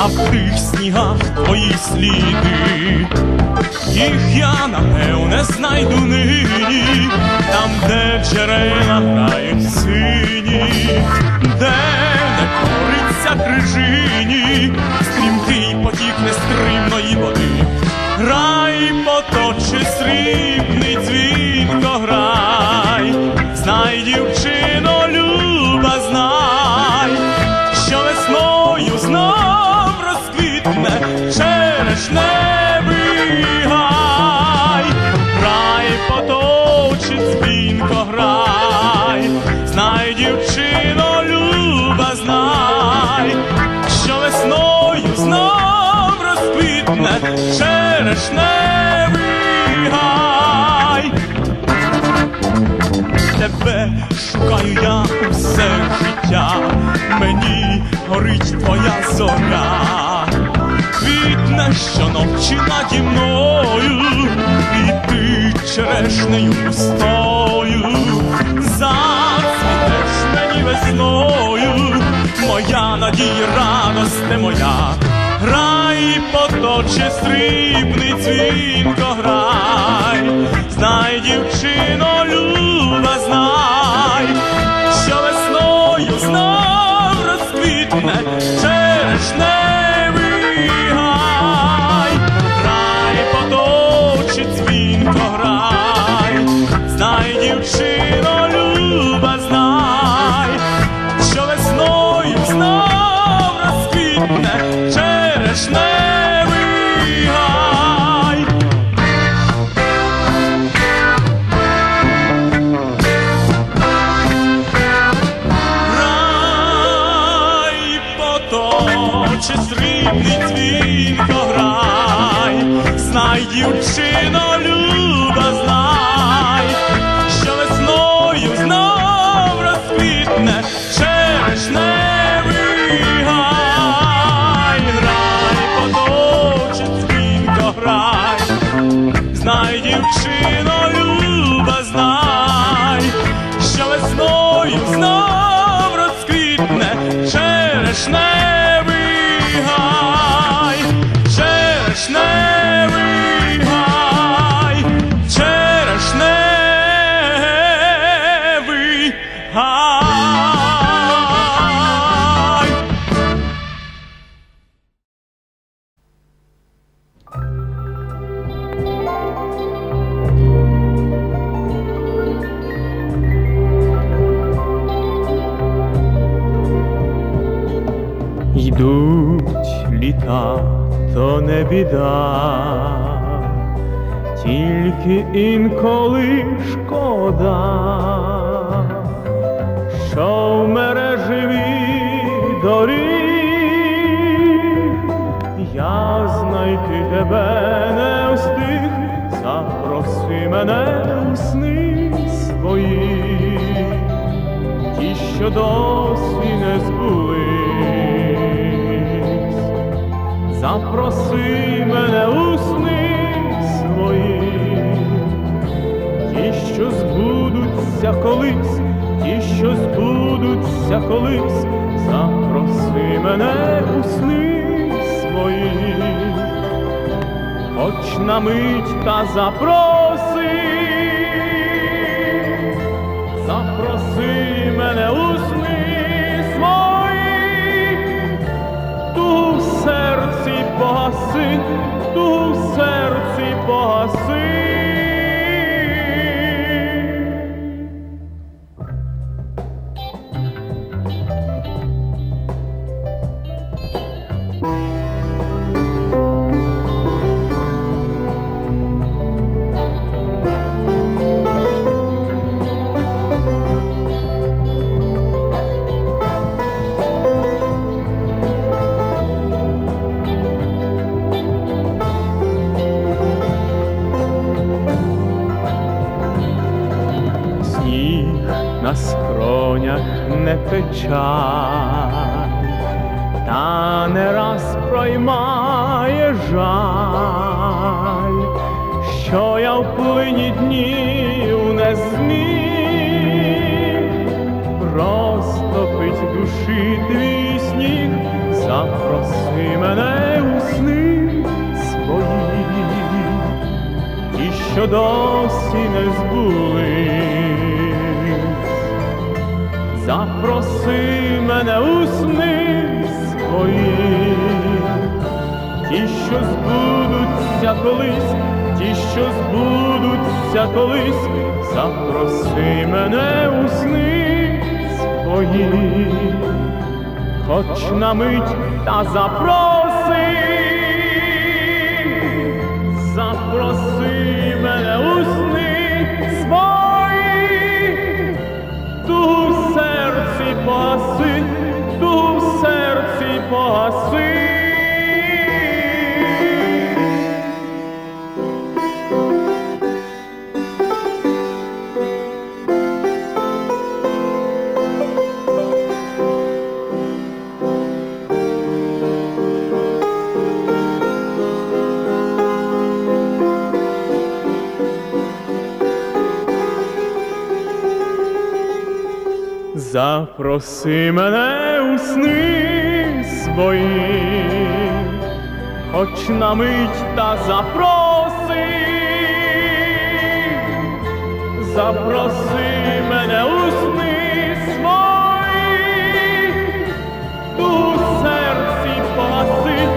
а в тих снігах твої сліди. Їх я напевне знайду нині, там, де джерела грають сині, шукаю я усе життя, мені горить твоя зоря, квітне щоночі наді мною, і ти черешнею пустою, зацвітеш мені весною, моя надія, радосте моя. Грай, поточе срібний розквітне черешневий гай. Грай, поточе срібний знай, дівчино, весною знов Йдуть то не біда, тільки інколи шкода, що в мережеві доріг. Я знайти тебе не встиг, запроси мене у сни свої, ті, що досі не збулись, запроси мене у сни свої, ті, що збудуться колись, ті, що збудуться колись, запроси мене у сни свої, хоч на мить та запроси, серці погаси. На скронях не печаль, та не раз проймає жаль, що я в плині днів не зміг розтопить душі твій сніг, запроси мене у сни свої, ті, що досі не збулись. Запроси мене у сни свої, ті, що збудуться колись, ті, що збудуться колись, запроси мене у сни свої, хоч на мить та запроси, погаси. Запроси мене у сни свої, хоч на мить та запроси, запроси мене у сни свої, в серці погаси,